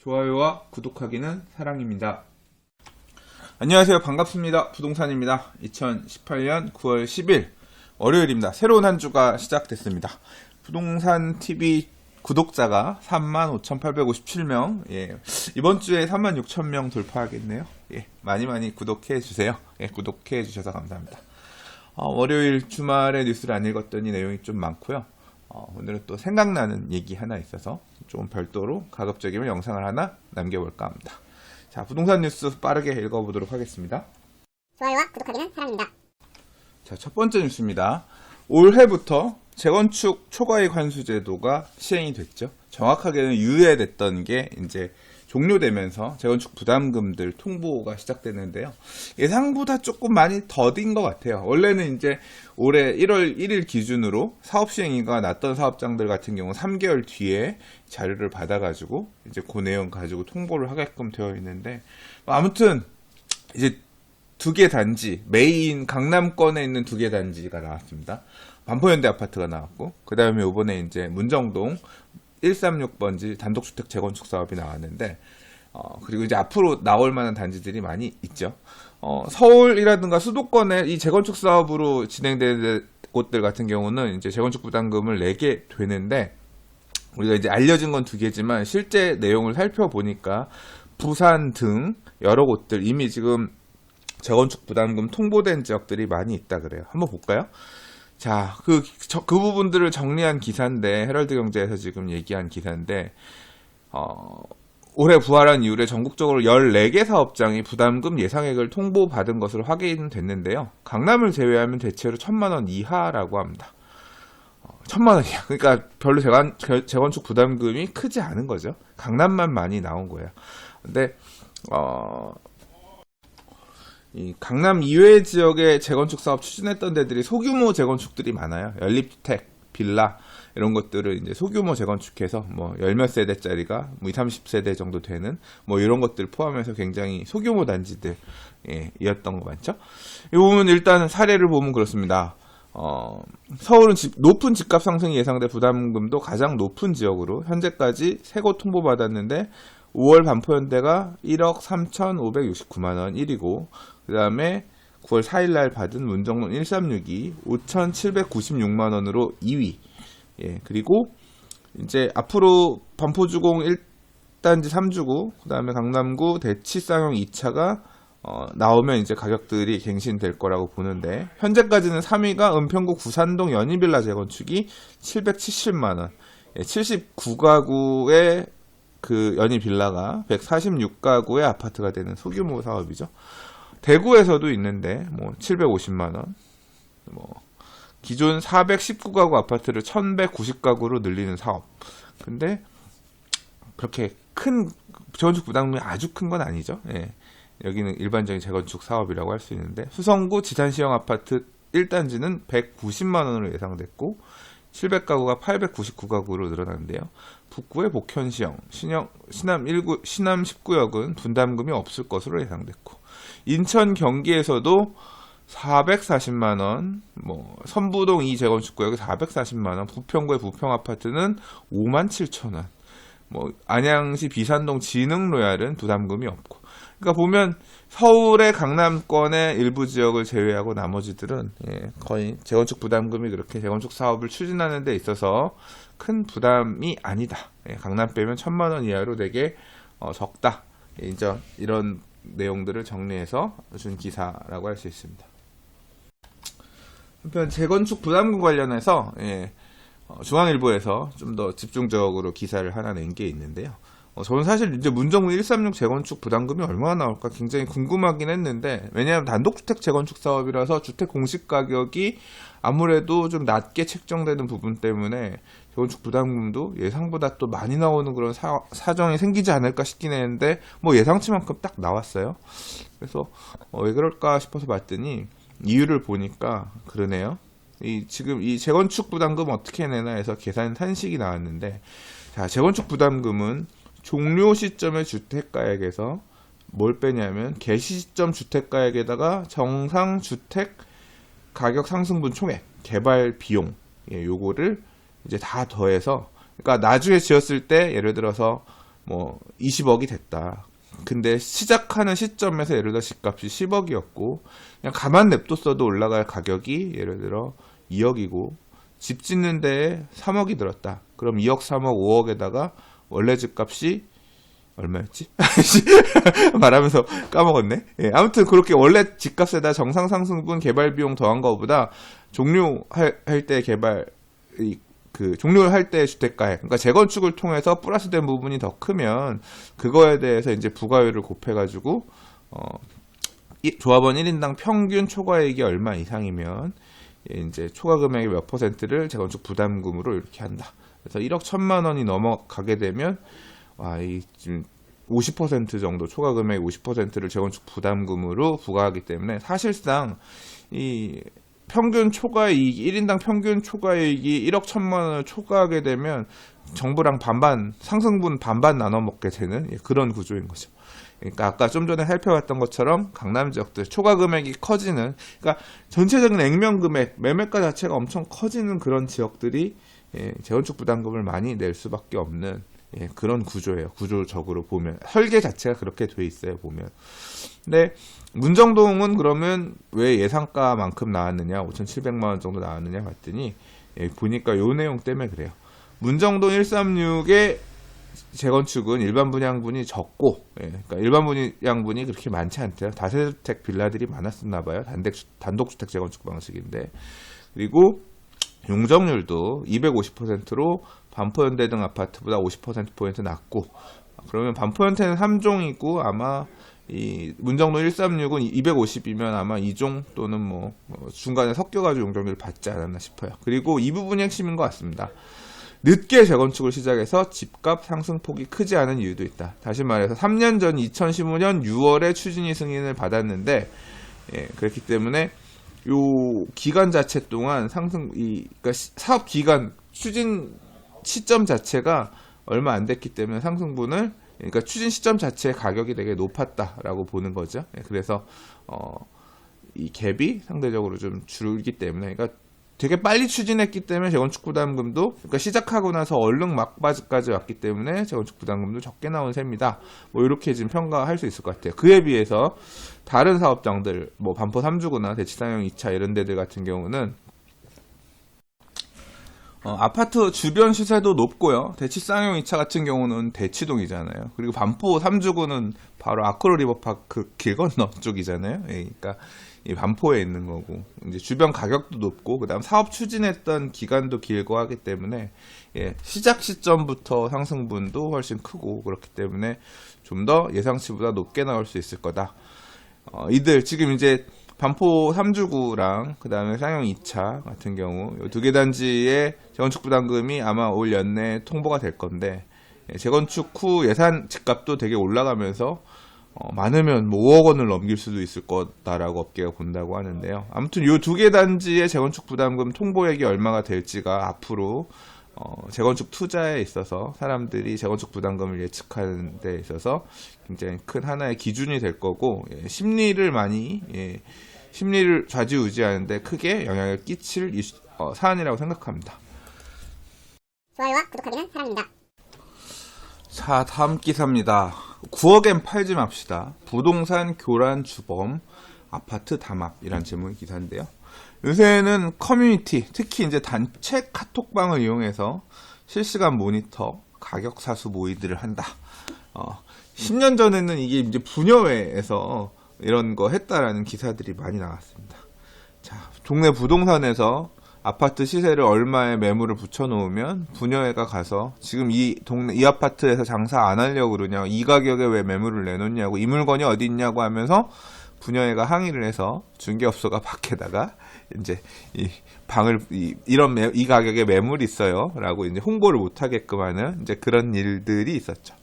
좋아요와 구독하기는 사랑입니다. 안녕하세요. 반갑습니다. 부동산입니다. 2018년 9월 10일 월요일입니다. 새로운 한 주가 시작됐습니다. 부동산 TV 구독자가 35,857명. 예. 이번 주에 36,000명 돌파하겠네요. 예. 많이 많이 구독해 주세요. 예. 구독해 주셔서 감사합니다. 어, 월요일 주말에 뉴스를 안 읽었더니 내용이 좀 많고요. 어, 오늘은 또 생각나는 얘기 하나 있어서 좀 별도로 가급적이면 영상을 하나 남겨볼까 합니다. 자, 부동산 뉴스 빠르게 읽어보도록 하겠습니다. 좋아요와 구독하기는 사랑입니다. 자, 첫 번째 뉴스입니다. 올해부터 재건축 초과이익 환수 제도가 시행이 됐죠. 정확하게는 유예됐던 게 이제 종료되면서 재건축 부담금들 통보가 시작됐는데요. 예상보다 조금 많이 더딘 것 같아요. 원래는 이제 올해 1월 1일 기준으로 사업 시행이가 났던 사업장들 같은 경우 3개월 뒤에 자료를 받아가지고 이제 그 내용 가지고 통보를 하게끔 되어 있는데 아무튼 이제 두 개 단지 메인 강남권에 있는 두 개 단지가 나왔습니다. 반포현대 아파트가 나왔고 그 다음에 이번에 이제 문정동 136번지 단독주택 재건축 사업이 나왔는데 어, 그리고 이제 앞으로 나올 만한 단지들이 많이 있죠. 어, 서울이라든가 수도권에 이 재건축 사업으로 진행되는 곳들 같은 경우는 이제 재건축 부담금을 내게 되는데 우리가 이제 알려진 건 두 개지만 실제 내용을 살펴보니까 부산 등 여러 곳들 이미 지금 재건축 부담금 통보된 지역들이 많이 있다 그래요. 한번 볼까요? 자, 그, 저- 그 부분들을 정리한 기사인데, 헤럴드 경제에서 지금 얘기한 기사인데, 어, 올해 부활한 이후에 전국적으로 14개 사업장이 부담금 예상액을 통보받은 것으로 확인됐는데요. 강남을 제외하면 대체로 천만 원 이하라고 합니다. 어, 천만 원이야. 그러니까 별로 재건, 재- 재건축 부담금이 크지 않은 거죠. 강남만 많이 나온 거예요. 근데, 어, 이 강남 이외 지역의 재건축 사업 추진했던 데들이 소규모 재건축들이 많아요. 연립주택, 빌라 이런 것들을 이제 소규모 재건축해서 뭐 열몇 세대짜리가 뭐 2, 30세대 정도 되는 뭐 이런 것들 포함해서 굉장히 소규모 단지들 예, 이었던 거 많죠. 이 부분 일단 사례를 보면 그렇습니다. 어, 서울은 집- 높은 집값 상승이 예상돼 부담금도 가장 높은 지역으로 현재까지 세 곳 통보받았는데 5월 반포현대가 1억 3,569만 원 1위고 그 다음에 9월 4일 날 받은 문정동 1362 5,796만 원으로 2위. 예, 그리고 이제 앞으로 반포주공 1단지 3주구, 그 다음에 강남구 대치쌍용 2차가 어, 나오면 이제 가격들이 갱신될 거라고 보는데 현재까지는 3위가 은평구 구산동 연희빌라 재건축이 770만 원, 예, 79가구의 그 연희 빌라가 146가구의 아파트가 되는 소규모 사업이죠. 대구에서도 있는데 뭐 750만 원, 뭐 기존 419가구 아파트를 1190가구로 늘리는 사업. 근데 그렇게 큰 재건축 부담금이 아주 큰 건 아니죠. 예. 여기는 일반적인 재건축 사업이라고 할 수 있는데 수성구 지산시형 아파트 1단지는 190만 원으로 예상됐고 700가구가 899가구로 늘어났는데요. 북구의 복현시형, 신형, 신암 1구, 신암 19역은 분담금이 없을 것으로 예상됐고 인천 경기에서도 440만 원, 뭐 선부동 2 재건축 구역이 440만 원, 부평구의 부평 아파트는 5만 7천 원. 뭐 안양시 비산동 진흥 로얄은 부담금이 없고. 그러니까 보면 서울의 강남권의 일부 지역을 제외하고 나머지들은 예, 거의 재건축 부담금이 그렇게 재건축 사업을 추진하는 데 있어서 큰 부담이 아니다. 예, 강남 빼면 천만 원 이하로 되게 어, 적다. 예, 이제 이런 내용들을 정리해서 준 기사라고 할 수 있습니다. 한편 재건축 부담금 관련해서 예, 어, 중앙일보에서 좀 더 집중적으로 기사를 하나 낸 게 있는데요. 어, 저는 사실 이제 문정구 136 재건축 부담금이 얼마나 나올까 굉장히 궁금하긴 했는데 왜냐하면 단독주택 재건축 사업이라서 주택 공시 가격이 아무래도 좀 낮게 책정되는 부분 때문에 재건축 부담금도 예상보다 또 많이 나오는 그런 사, 사정이 생기지 않을까 싶긴 했는데 뭐 예상치만큼 딱 나왔어요. 그래서 어, 왜 그럴까 싶어서 봤더니 이유를 보니까 그러네요. 이 지금 이 재건축 부담금 어떻게 내나 해서 계산 산식이 나왔는데 자 재건축 부담금은 종료 시점의 주택가액에서 뭘 빼냐면 개시 시점 주택가액에다가 정상 주택 가격 상승분 총액 개발 비용 예, 요거를 이제 다 더해서 그러니까 나중에 지었을 때 예를 들어서 뭐 20억이 됐다. 근데 시작하는 시점에서 예를 들어 집값이 10억이었고 그냥 가만 냅뒀어도 올라갈 가격이 예를 들어 2억이고 집 짓는 데에 3억이 들었다. 그럼 2억, 3억, 5억에다가 원래 집값이 얼마였지? 말하면서 까먹었네. 예, 아무튼 그렇게 원래 집값에다 정상 상승분 개발 비용 더한 거보다 종료할 할때 개발 이, 그 종료를 할때 주택가에 그러니까 재건축을 통해서 플러스된 부분이 더 크면 그거에 대해서 이제 부가율을 곱해 가지고 어 이- 조합원 1인당 평균 초과액이 얼마 이상이면 예, 이제 초과 금액의 몇 퍼센트를 재건축 부담금으로 이렇게 한다. 그래서 1억 1천만 원이 넘어가게 되면 와, 이 지금 50% 정도 초과 금액 50%를 재건축 부담금으로 부과하기 때문에 사실상 이 평균 초과이익 1인당 평균 초과이익이 1억 1천만 원을 초과하게 되면 정부랑 반반 상승분 반반 나눠 먹게 되는 예, 그런 구조인 거죠. 그러니까 아까 좀 전에 살펴봤던 것처럼 강남 지역들 초과 금액이 커지는 그러니까 전체적인 액면 금액 매매가 자체가 엄청 커지는 그런 지역들이 예, 재건축 부담금을 많이 낼 수밖에 없는 예, 그런 구조예요. 구조적으로 보면 설계 자체가 그렇게 돼 있어요. 보면. 근데 문정동은 그러면 왜 예상가만큼 나왔느냐, 5,700만 원 정도 나왔느냐 봤더니 예, 보니까 요 내용 때문에 그래요. 문정동 136의 재건축은 일반 분양분이 적고, 예, 그러니까 일반 분양분이 그렇게 많지 않대요. 다세대주택 빌라들이 많았었나 봐요. 단독, 단독주택 재건축 방식인데. 그리고 용적률도 250%로 반포현대 등 아파트보다 50%포인트 낮고, 그러면 반포현대는 3종이고, 아마 이 문정동 136은 250이면 아마 2종 또는 뭐 어, 중간에 섞여가지고 용적률을 받지 않았나 싶어요. 그리고 이 부분이 핵심인 것 같습니다. 늦게 재건축을 시작해서 집값 상승폭이 크지 않은 이유도 있다. 다시 말해서 3년 전 2015년 6월에 추진위 승인을 받았는데 예, 그렇기 때문에 요 기간 자체 동안 상승 이 그러니까 시- 사업 기간 추진 시점 자체가 얼마 안 됐기 때문에 상승분을 그러니까 추진 시점 자체의 가격이 되게 높았다라고 보는 거죠. 예, 그래서 어, 이 갭이 상대적으로 좀 줄기 때문에 그러니까 되게 빨리 추진했기 때문에 재건축 부담금도 그러니까 시작하고 나서 얼른 막바지까지 왔기 때문에 재건축 부담금도 적게 나온 셈이다. 뭐 이렇게 지금 평가할 수 있을 것 같아요. 그에 비해서 다른 사업장들 뭐 반포 3주구나 대치상용 2차 이런 데들 같은 경우는 어, 아파트 주변 시세도 높고요. 대치쌍용 2차 같은 경우는 대치동이잖아요. 그리고 반포 3주구는 바로 아크로 리버파크 길 건너 쪽이잖아요. 예, 그러니까 이 반포에 있는 거고 이제 주변 가격도 높고 그다음 사업 추진했던 기간도 길고 하기 때문에 예, 시작 시점부터 상승분도 훨씬 크고 그렇기 때문에 좀 더 예상치보다 높게 나올 수 있을 거다. 어, 이들 지금 이제 반포 3주구랑 그 다음에 상용 2차 같은 경우 두 개 단지의 재건축 부담금이 아마 올 연내 통보가 될 건데 예, 재건축 후 예산 집값도 되게 올라가면서 어, 많으면 뭐 5억 원을 넘길 수도 있을 거다라고 업계가 본다고 하는데요. 아무튼 이 두 개 단지의 재건축 부담금 통보액이 얼마가 될지가 앞으로 어, 재건축 투자에 있어서 사람들이 재건축 부담금을 예측하는 데 있어서 굉장히 큰 하나의 기준이 될 거고 예, 심리를 많이 예, 심리를 좌지우지하는데 크게 영향을 끼칠 이슈- 어, 사안이라고 생각합니다. 좋아요와 구독하기는 사랑입니다. 자, 다음 기사입니다. 9억엔 팔지 맙시다. 부동산 교란 주범 아파트 담합이란 제목의 기사인데요. 요새는 커뮤니티, 특히 이제 단체 카톡방을 이용해서 실시간 모니터, 가격 사수 모의들을 한다. 어, 10년 전에는 이게 이제 분여회에서 이런 거 했다라는 기사들이 많이 나왔습니다. 자, 동네 부동산에서 아파트 시세를 얼마에 매물을 붙여놓으면 분여회가 가서 지금 이 동네 이 아파트에서 장사 안 하려고 그러냐 이 가격에 왜 매물을 내놓냐고 이 물건이 어디 있냐고 하면서 분여회가 항의를 해서 중개업소가 밖에다가 이제 이 방을 이, 이런 매, 이 가격에 매물이 있어요라고 이제 홍보를 못 하게끔 하는 이제 그런 일들이 있었죠.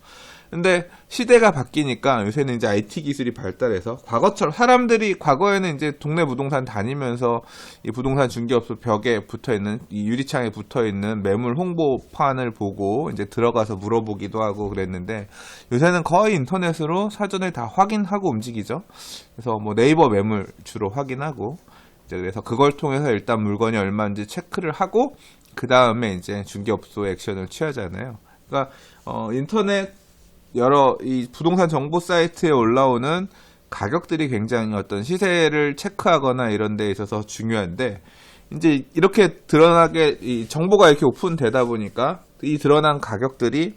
근데 시대가 바뀌니까 요새는 이제 IT 기술이 발달해서 과거처럼 사람들이 과거에는 이제 동네 부동산 다니면서 이 부동산 중개업소 벽에 붙어 있는 이 유리창에 붙어 있는 매물 홍보판을 보고 이제 들어가서 물어보기도 하고 그랬는데 요새는 거의 인터넷으로 사전에 다 확인하고 움직이죠. 그래서 뭐 네이버 매물 주로 확인하고 이제 그래서 그걸 통해서 일단 물건이 얼마인지 체크를 하고 그 다음에 이제 중개업소 액션을 취하잖아요. 그러니까 어, 인터넷 여러 이 부동산 정보 사이트에 올라오는 가격들이 굉장히 어떤 시세를 체크하거나 이런 데 있어서 중요한데 이제 이렇게 드러나게 이 정보가 이렇게 오픈되다 보니까 이 드러난 가격들이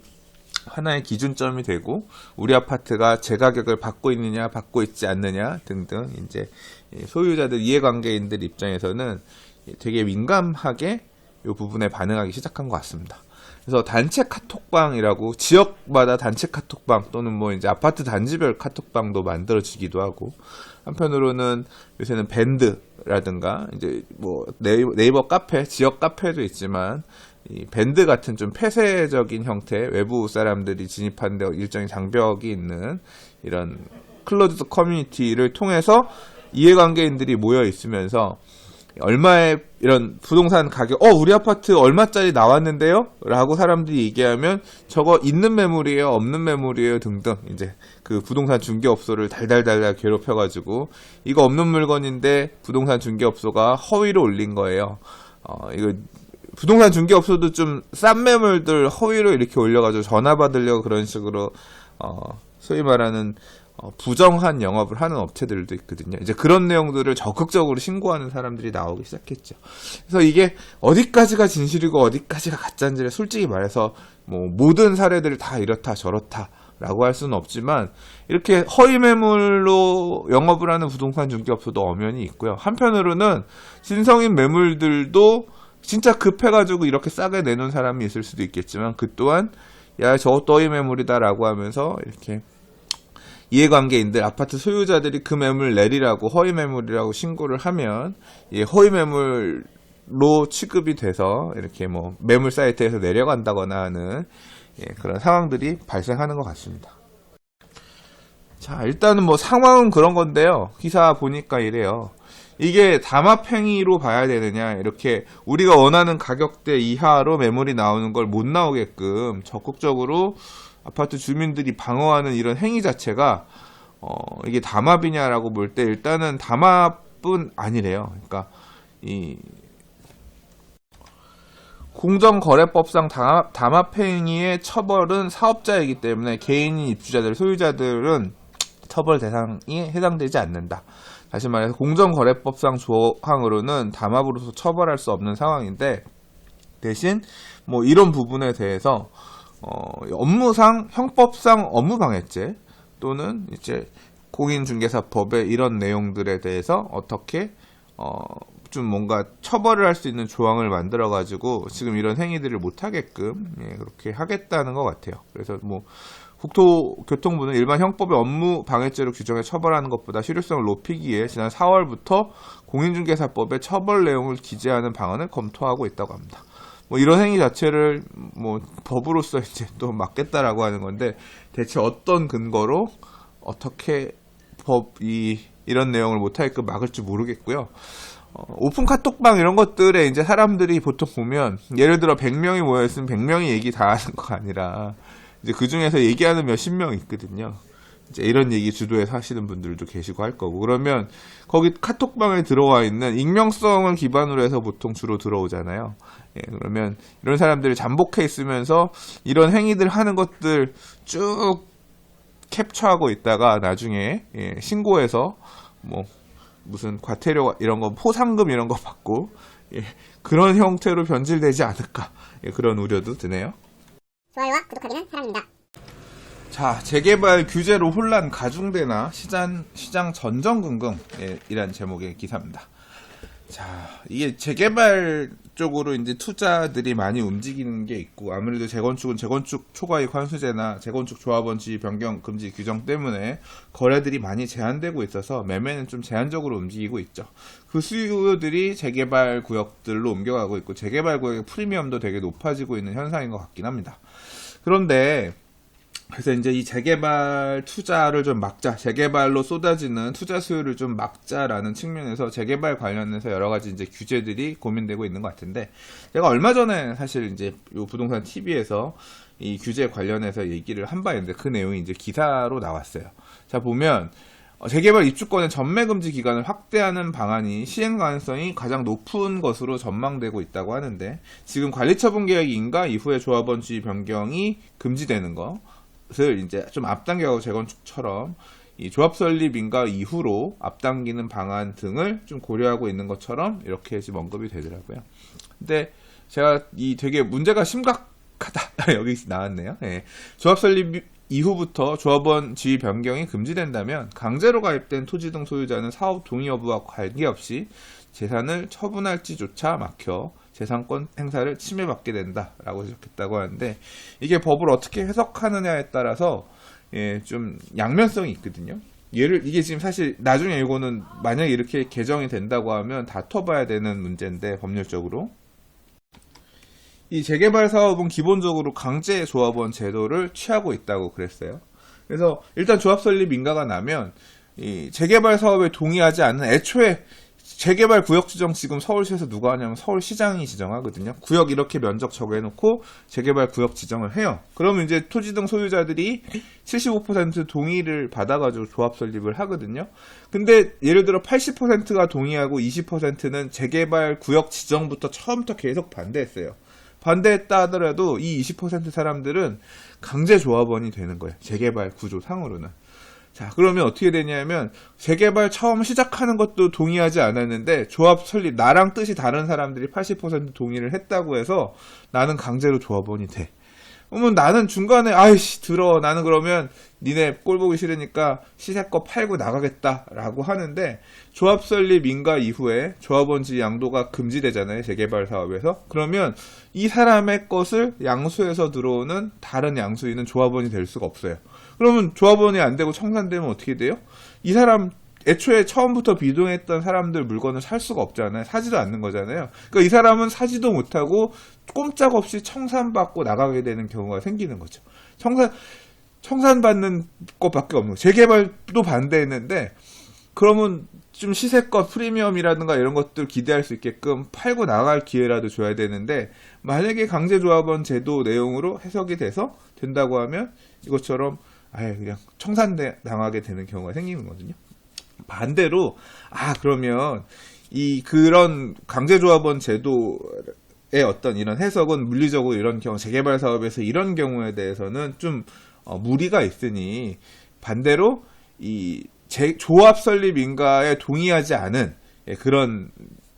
하나의 기준점이 되고 우리 아파트가 제 가격을 받고 있느냐 받고 있지 않느냐 등등 이제 이 소유자들 이해관계인들 입장에서는 되게 민감하게 이 부분에 반응하기 시작한 것 같습니다. 그래서 단체 카톡방이라고 지역마다 단체 카톡방 또는 뭐 이제 아파트 단지별 카톡방도 만들어지기도 하고 한편으로는 요새는 밴드라든가 이제 뭐 네이버, 네이버 카페 지역 카페도 있지만 이 밴드 같은 좀 폐쇄적인 형태 외부 사람들이 진입하는데 일정의 장벽이 있는 이런 클로즈드 커뮤니티를 통해서 이해관계인들이 모여 있으면서 얼마의 이런 부동산 가격, 어, 우리 아파트 얼마짜리 나왔는데요? 라고 사람들이 얘기하면 저거 있는 매물이에요, 없는 매물이에요 등등 이제 그 부동산 중개업소를 달달달달 괴롭혀가지고 이거 없는 물건인데 부동산 중개업소가 허위로 올린 거예요. 어, 이거 부동산 중개업소도 좀 싼 매물들 허위로 이렇게 올려가지고 전화 받으려고 그런 식으로 어, 소위 말하는 어, 부정한 영업을 하는 업체들도 있거든요. 이제 그런 내용들을 적극적으로 신고하는 사람들이 나오기 시작했죠. 그래서 이게 어디까지가 진실이고 어디까지가 가짜인지를 솔직히 말해서 뭐 모든 사례들을 다 이렇다 저렇다 라고 할 수는 없지만 이렇게 허위 매물로 영업을 하는 부동산 중개업소도 엄연히 있고요. 한편으로는 신성인 매물들도 진짜 급해가지고 이렇게 싸게 내놓은 사람이 있을 수도 있겠지만 그 또한 야 저것도 허위 매물이다라고 하면서 이렇게 이해관계인들 아파트 소유자들이 그 매물 내리라고 허위 매물이라고 신고를 하면 이 허위 매물로 취급이 돼서 이렇게 뭐 매물 사이트에서 내려간다거나 하는 예, 그런 상황들이 발생하는 것 같습니다. 자 일단은 뭐 상황은 그런 건데요. 기사 보니까 이래요. 이게 담합행위로 봐야 되느냐 이렇게 우리가 원하는 가격대 이하로 매물이 나오는 걸 못 나오게끔 적극적으로 아파트 주민들이 방어하는 이런 행위 자체가 어, 이게 담합이냐라고 볼 때 일단은 담합은 아니래요. 그러니까 이 공정거래법상 담합, 담합행위의 처벌은 사업자이기 때문에 개인인 입주자들, 소유자들은 처벌 대상이 해당되지 않는다. 다시 말해서 공정거래법상 조항으로는 담합으로서 처벌할 수 없는 상황인데 대신 뭐 이런 부분에 대해서 어, 업무상 형법상 업무방해죄 또는 이제 공인중개사법의 이런 내용들에 대해서 어떻게 어, 좀 뭔가 처벌을 할 수 있는 조항을 만들어 가지고 지금 이런 행위들을 못 하게끔 예, 그렇게 하겠다는 것 같아요. 그래서 뭐 국토교통부는 일반 형법의 업무 방해죄로 규정해 처벌하는 것보다 실효성을 높이기 위해 지난 4월부터 공인중개사법의 처벌 내용을 기재하는 방안을 검토하고 있다고 합니다. 뭐 이런 행위 자체를 뭐 법으로서 이제 또 막겠다라고 하는 건데 대체 어떤 근거로 어떻게 법이 이런 내용을 못하게끔 막을지 모르겠고요. 어, 오픈 카톡방 이런 것들에 이제 사람들이 보통 보면 예를 들어 100명이 모여있으면 100명이 얘기 다 하는 거 아니라 이제 그 중에서 얘기하는 몇십 명 있거든요. 이제 이런 얘기 주도해서 하시는 분들도 계시고 할 거고 그러면 거기 카톡방에 들어와 있는 익명성을 기반으로 해서 보통 주로 들어오잖아요. 예, 그러면 이런 사람들이 잠복해 있으면서 이런 행위들 하는 것들 쭉 캡처하고 있다가 나중에 예, 신고해서 뭐 무슨 과태료 이런 거 포상금 이런 거 받고 예, 그런 형태로 변질되지 않을까 예, 그런 우려도 드네요. 좋아요와 구독하기는 사랑입니다. 자, 재개발 규제로 혼란 가중되나 시장 시장 전전긍긍 예, 이란 제목의 기사입니다. 자, 이게 재개발 쪽으로 이제 투자들이 많이 움직이는 게 있고 아무래도 재건축은 재건축 초과이익 환수제나 재건축 조합원 지위 변경 금지 규정 때문에 거래들이 많이 제한되고 있어서 매매는 좀 제한적으로 움직이고 있죠. 그 수요들이 재개발 구역들로 옮겨가고 있고 재개발 구역의 프리미엄도 되게 높아지고 있는 현상인 것 같긴 합니다. 그런데 그래서 이제 이 재개발 투자를 좀 막자, 재개발로 쏟아지는 투자 수요를 좀 막자라는 측면에서 재개발 관련해서 여러 가지 이제 규제들이 고민되고 있는 것 같은데, 제가 얼마 전에 사실 이제 요 부동산 TV에서 이 규제 관련해서 얘기를 한 바 있는데 그 내용이 이제 기사로 나왔어요. 자, 보면, 어, 재개발 입주권의 전매 금지 기간을 확대하는 방안이 시행 가능성이 가장 높은 것으로 전망되고 있다고 하는데 지금 관리처분 계획 인가 이후에 조합원 지위 변경이 금지되는 거것 을 이제 좀 앞당겨가고 재건축처럼 이 조합 설립 인가 이후로 앞당기는 방안 등을 좀 고려하고 있는 것처럼 이렇게 지금 언급이 되더라고요. 근데 제가 이 되게 문제가 심각하다 여기 나왔네요. 예. 조합 설립 이후부터 조합원 지위 변경이 금지된다면 강제로 가입된 토지 등 소유자는 사업 동의 여부와 관계없이 재산을 처분할지조차 막혀 재산권 행사를 침해받게 된다라고 지적했다고 하는데 이게 법을 어떻게 해석하느냐에 따라서 예, 좀 양면성이 있거든요. 얘를 이게 지금 사실 나중에 이거는 만약에 이렇게 개정이 된다고 하면 다퉈봐야 되는 문제인데 법률적으로 이 재개발 사업은 기본적으로 강제 조합원 제도를 취하고 있다고 그랬어요. 그래서 일단 조합 설립 인가가 나면 이 재개발 사업에 동의하지 않는 애초에 재개발 구역 지정 지금 서울시에서 누가 하냐면 서울시장이 지정하거든요. 구역 이렇게 면적 적어놓고 재개발 구역 지정을 해요. 그러면 이제 토지 등 소유자들이 75% 동의를 받아가지고 조합 설립을 하거든요. 근데 예를 들어 80%가 동의하고 20%는 재개발 구역 지정부터 처음부터 계속 반대했어요. 반대했다 하더라도 이 20% 사람들은 강제 조합원이 되는 거예요. 재개발 구조 상으로는. 자, 그러면 어떻게 되냐면 재개발 처음 시작하는 것도 동의하지 않았는데 조합 설립 나랑 뜻이 다른 사람들이 80% 동의를 했다고 해서 나는 강제로 조합원이 돼. 그러면 나는 중간에 아이씨 들어. 나는 그러면 니네 꼴 보기 싫으니까 시세껏 팔고 나가겠다라고 하는데 조합 설립 인가 이후에 조합원지 양도가 금지되잖아요 재개발 사업에서. 그러면 이 사람의 것을 양수해서 들어오는 다른 양수인은 조합원이 될 수가 없어요 그러면 조합원이 안 되고 청산되면 어떻게 돼요? 이 사람 애초에 처음부터 비동했던 사람들 물건을 살 수가 없잖아요. 사지도 않는 거잖아요. 그러니까 이 사람은 사지도 못하고 꼼짝없이 청산받고 나가게 되는 경우가 생기는 거죠. 청산 청산받는 것밖에 없는 거예요. 재개발도 반대했는데 그러면 좀 시세껏 프리미엄이라든가 이런 것들 기대할 수 있게끔 팔고 나갈 기회라도 줘야 되는데 만약에 강제조합원 제도 내용으로 해석이 돼서 된다고 하면 이것처럼 아예 그냥 청산 당하게 되는 경우가 생기는 거거든요. 반대로 아 그러면 이 그런 강제조합원 제도의 어떤 이런 해석은 물리적으로 이런 경우 재개발 사업에서 이런 경우에 대해서는 좀 어, 무리가 있으니 반대로 이 제, 조합 설립 인가에 동의하지 않은 예, 그런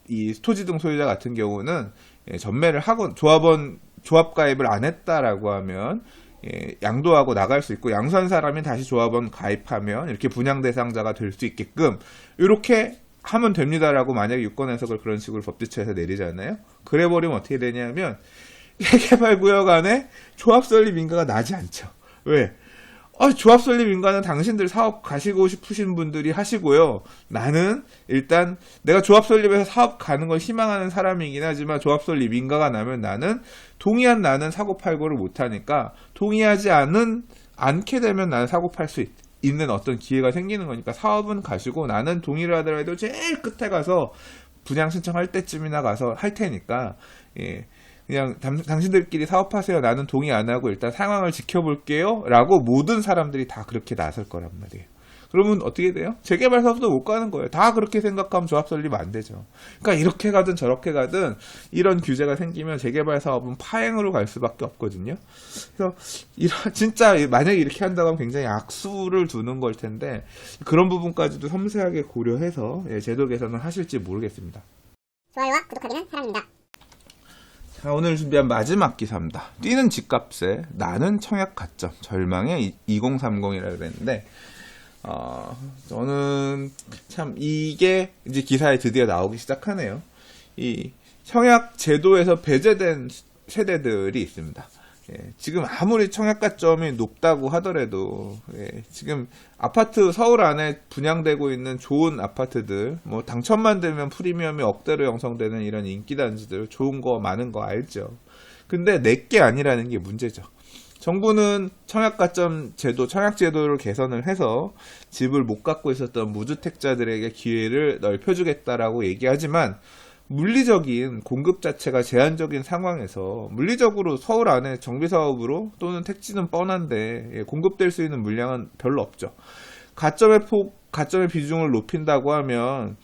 이 토지 등 소유자 같은 경우는 예, 전매를 하고 조합원 조합 가입을 안 했다라고 하면 예, 양도하고 나갈 수 있고 양수한 사람이 다시 조합원 가입하면 이렇게 분양 대상자가 될 수 있게끔 이렇게 하면 됩니다라고 만약에 유권 해석을 그런 식으로 법제처에서 내리잖아요. 그래 버리면 어떻게 되냐면 개발 구역 안에 조합 설립 인가가 나지 않죠. 왜? 어, 조합 설립 인가는 당신들 사업 가시고 싶으신 분들이 하시고요. 나는 일단 내가 조합 설립해서 사업 가는 걸 희망하는 사람이긴 하지만 조합 설립 인가가 나면 나는 동의한 나는 사고 팔고를 못 하니까 동의하지 않은 않게 되면 나는 사고 팔 수 있는 어떤 기회가 생기는 거니까 사업은 가시고 나는 동의를 하더라도 제일 끝에 가서 분양 신청할 때쯤이나 가서 할 테니까 예. 그냥 당, 당신들끼리 사업하세요. 나는 동의 안 하고 일단 상황을 지켜볼게요. 라고 모든 사람들이 다 그렇게 나설 거란 말이에요. 그러면 어떻게 돼요? 재개발 사업도 못 가는 거예요. 다 그렇게 생각하면 조합 설립 안 되죠. 그러니까 이렇게 가든 저렇게 가든 이런 규제가 생기면 재개발 사업은 파행으로 갈 수밖에 없거든요. 그래서 이런 진짜 만약에 이렇게 한다고 하면 굉장히 악수를 두는 걸 텐데 그런 부분까지도 섬세하게 고려해서 예, 제도 개선을 하실지 모르겠습니다. 좋아요와 구독하기는 사랑입니다. 자, 오늘 준비한 마지막 기사입니다. 뛰는 집값에 나는 청약 가점, 절망의 2030이라고 그랬는데, 어, 저는 참 이게 이제 기사에 드디어 나오기 시작하네요. 이 청약 제도에서 배제된 세대들이 있습니다. 예, 지금 아무리 청약가점이 높다고 하더라도 예, 지금 아파트 서울 안에 분양되고 있는 좋은 아파트들 뭐 당첨만 되면 프리미엄이 억대로 형성되는 이런 인기 단지들 좋은 거 많은 거 알죠. 근데 내게 아니라는 게 문제죠. 정부는 청약가점 제도, 청약제도를 개선을 해서 집을 못 갖고 있었던 무주택자들에게 기회를 넓혀주겠다라고 얘기하지만 물리적인 공급 자체가 제한적인 상황에서 물리적으로 서울 안에 정비 사업으로 또는 택지는 뻔한데 예, 공급될 수 있는 물량은 별로 없죠. 가점의 폭, 가점의 비중을 높인다고 하면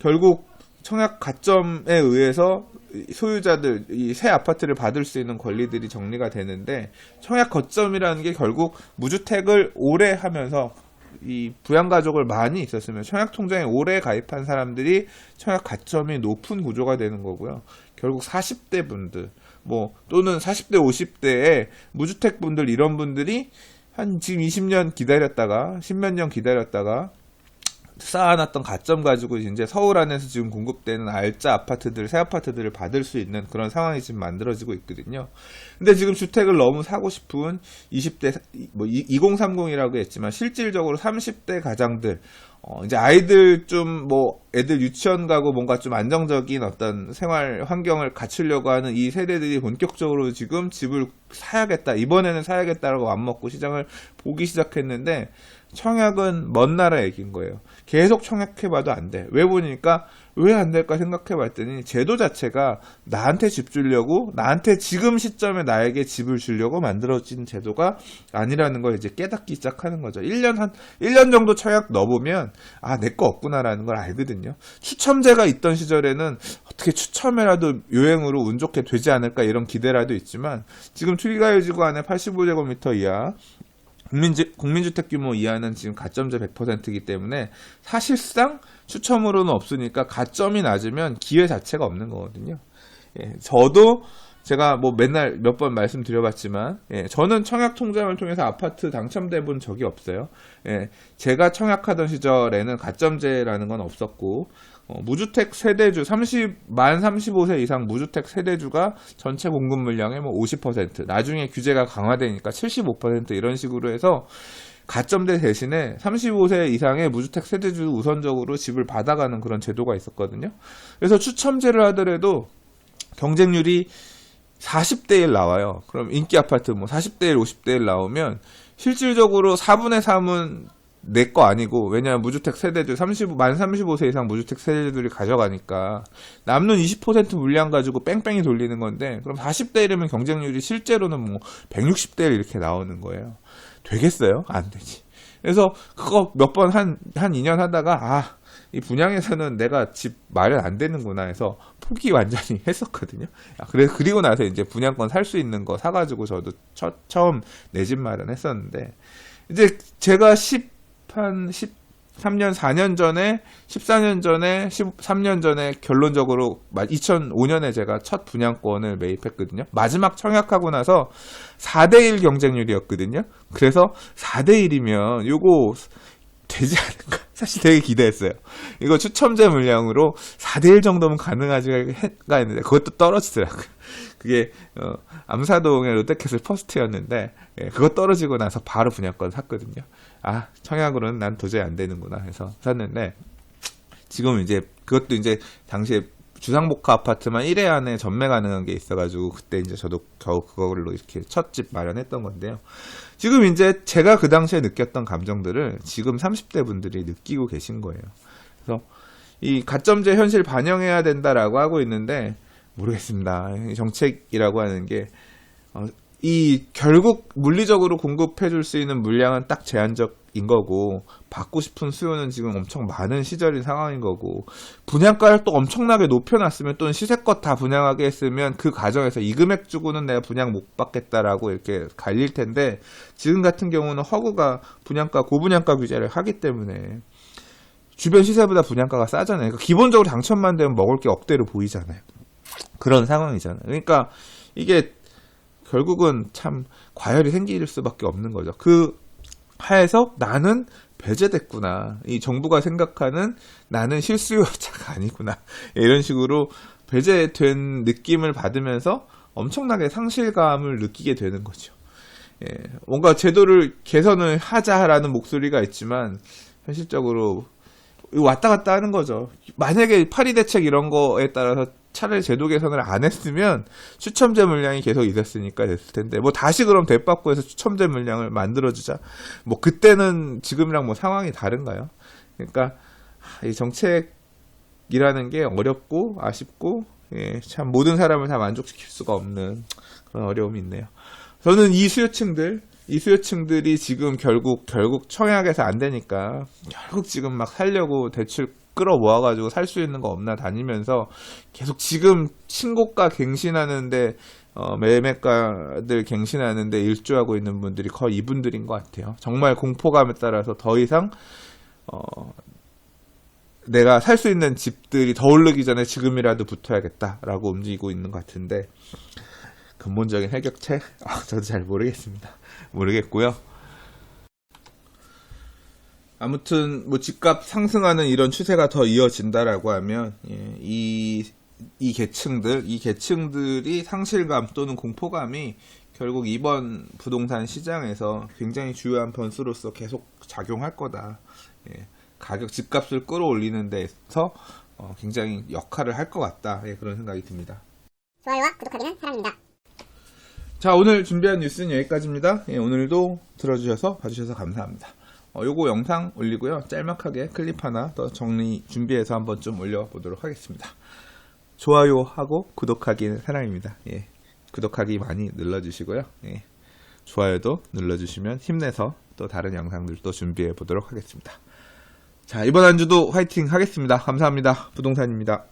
결국 청약 가점에 의해서 소유자들 이 새 아파트를 받을 수 있는 권리들이 정리가 되는데 청약 거점이라는 게 결국 무주택을 오래 하면서 이 부양 가족을 많이 있었으면 청약 통장에 오래 가입한 사람들이 청약 가점이 높은 구조가 되는 거고요. 결국 40대 분들 뭐 또는 40대 50대의 무주택 분들 이런 분들이 한 지금 20년 기다렸다가 10몇 년 기다렸다가 쌓아놨던 가점 가지고 이제 서울 안에서 지금 공급되는 알짜 아파트들, 새 아파트들을 받을 수 있는 그런 상황이 지금 만들어지고 있거든요. 근데 지금 주택을 너무 사고 싶은 20대, 뭐 2030이라고 했지만 실질적으로 30대 가장들, 어, 이제 아이들 좀 뭐 애들 유치원 가고 뭔가 좀 안정적인 어떤 생활 환경을 갖추려고 하는 이 세대들이 본격적으로 지금 집을 사야겠다. 이번에는 사야겠다라고 맘먹고 시장을 보기 시작했는데 청약은 먼 나라 얘기인 거예요. 계속 청약해봐도 안 돼. 왜 보니까 왜 안 될까 생각해 봤더니 제도 자체가 나한테 집 주려고 나한테 지금 시점에 나에게 집을 주려고 만들어진 제도가 아니라는 걸 이제 깨닫기 시작하는 거죠. 1년 한 1년 정도 청약 넣어보면 아 내 거 없구나라는 걸 알거든요. 추첨제가 있던 시절에는 어떻게 추첨이라도 요행으로 운 좋게 되지 않을까 이런 기대라도 있지만 지금 투기가요 지구 안에 85제곱미터 이하 국민주, 국민주택 규모 이하는 지금 가점제 100%이기 때문에 사실상 추첨으로는 없으니까 가점이 낮으면 기회 자체가 없는 거거든요. 예, 저도 제가 뭐 맨날 몇 번 말씀드려봤지만, 예, 저는 청약 통장을 통해서 아파트 당첨돼 본 적이 없어요. 예, 제가 청약하던 시절에는 가점제라는 건 없었고, 어, 무주택 세대주 30, 만 35세 이상 무주택 세대주가 전체 공급 물량의 뭐 50%, 나중에 규제가 강화되니까 75% 이런 식으로 해서 가점대 대신에 35세 이상의 무주택 세대주 우선적으로 집을 받아가는 그런 제도가 있었거든요. 그래서 추첨제를 하더라도 경쟁률이 40대 1 나와요. 그럼 인기 아파트 뭐 40대 1, 50대 1 나오면 실질적으로 4분의 3은 내 거 아니고 왜냐하면 무주택 세대들 30, 만 35세 이상 무주택 세대들이 가져가니까 남는 20% 물량 가지고 뺑뺑이 돌리는 건데 그럼 40대 1이면 경쟁률이 실제로는 뭐 160대 1 이렇게 나오는 거예요. 되겠어요? 안 되지. 그래서 그거 몇 번 한, 한 2년 하다가, 아, 이 분양에서는 내가 집 마련 안 되는구나 해서 포기 완전히 했었거든요. 아, 그래, 그리고 나서 이제 분양권 살 수 있는 거 사가지고 저도 처, 처음 내 집 마련 했었는데, 이제 제가 10, 한 13년, 4년 전에, 14년 전에, 13년 전에 결론적으로 2005년에 제가 첫 분양권을 매입했거든요. 마지막 청약하고 나서 4대1 경쟁률이었거든요. 그래서 4대1이면 요거 되지 않을까? 사실 되게 기대했어요. 이거 추첨제 물량으로 4대1 정도면 가능하지가 했는데 그것도 떨어지더라고요. 그게 어, 암사동의 롯데캐슬 퍼스트였는데 예, 그거 떨어지고 나서 바로 분양권 샀거든요. 아 청약으로는 난 도저히 안 되는구나 해서 샀는데 지금 이제 그것도 이제 당시에 주상복합 아파트만 1회 안에 전매 가능한 게 있어가지고 그때 이제 저도 겨우 그걸로 이렇게 첫 집 마련했던 건데요. 지금 이제 제가 그 당시에 느꼈던 감정들을 지금 30대 분들이 느끼고 계신 거예요. 그래서 이 가점제 현실 반영해야 된다라고 하고 있는데 모르겠습니다. 이 정책이라고 하는 게, 어, 이 결국 물리적으로 공급해 줄 수 있는 물량은 딱 제한적 인 거고, 받고 싶은 수요는 지금 엄청 많은 시절인 상황인 거고, 분양가를 또 엄청나게 높여놨으면 또는 시세껏 다 분양하게 했으면 그 과정에서 이 금액 주고는 내가 분양 못 받겠다라고 이렇게 갈릴 텐데, 지금 같은 경우는 허구가 분양가, 고분양가 규제를 하기 때문에, 주변 시세보다 분양가가 싸잖아요. 그러니까 기본적으로 당첨만 되면 먹을 게 억대로 보이잖아요. 그런 상황이잖아요. 그러니까 이게 결국은 참 과열이 생길 수밖에 없는 거죠. 그 하에서 나는 배제됐구나. 이 정부가 생각하는 나는 실수요자가 아니구나. 이런 식으로 배제된 느낌을 받으면서 엄청나게 상실감을 느끼게 되는 거죠. 예, 뭔가 제도를 개선을 하자라는 목소리가 있지만 현실적으로 왔다 갔다 하는 거죠. 만약에 파리 대책 이런 거에 따라서 차라리 제도 개선을 안 했으면 추첨제 물량이 계속 있었으니까 됐을 텐데 뭐 다시 그럼 대박구에서 추첨제 물량을 만들어주자 뭐 그때는 지금이랑 뭐 상황이 다른가요? 그러니까 이 정책이라는 게 어렵고 아쉽고 예, 참 모든 사람을 다 만족시킬 수가 없는 그런 어려움이 있네요. 저는 이 수요층들 이 수요층들이 지금 결국 결국 청약에서 안 되니까 결국 지금 막 살려고 대출 끌어 모아가지고 살 수 있는 거 없나 다니면서 계속 지금 신고가 갱신하는데 어, 매매가들 갱신하는데 일조하고 있는 분들이 거의 이분들인 것 같아요. 정말 공포감에 따라서 더 이상 어, 내가 살 수 있는 집들이 더 오르기 전에 지금이라도 붙어야겠다라고 움직이고 있는 것 같은데 근본적인 해결책 아, 저도 잘 모르겠습니다. 모르겠고요. 아무튼 뭐 집값 상승하는 이런 추세가 더 이어진다라고 하면 예, 이, 이 계층들 이 계층들이 상실감 또는 공포감이 결국 이번 부동산 시장에서 굉장히 주요한 변수로서 계속 작용할 거다. 예, 가격 집값을 끌어올리는 데서 어, 굉장히 역할을 할 것 같다. 예, 그런 생각이 듭니다. 좋아요와 구독하기는 사랑입니다. 자, 오늘 준비한 뉴스는 여기까지입니다. 예, 오늘도 들어주셔서 봐주셔서 감사합니다. 어, 요거 영상 올리고요. 짤막하게 클립 하나 더 정리 준비해서 한번 좀 올려보도록 하겠습니다. 좋아요하고 구독하기는 사랑입니다. 예, 구독하기 많이 눌러주시고요. 예, 좋아요도 눌러주시면 힘내서 또 다른 영상들도 준비해 보도록 하겠습니다. 자, 이번 한 주도 화이팅 하겠습니다. 감사합니다. 부동산입니다.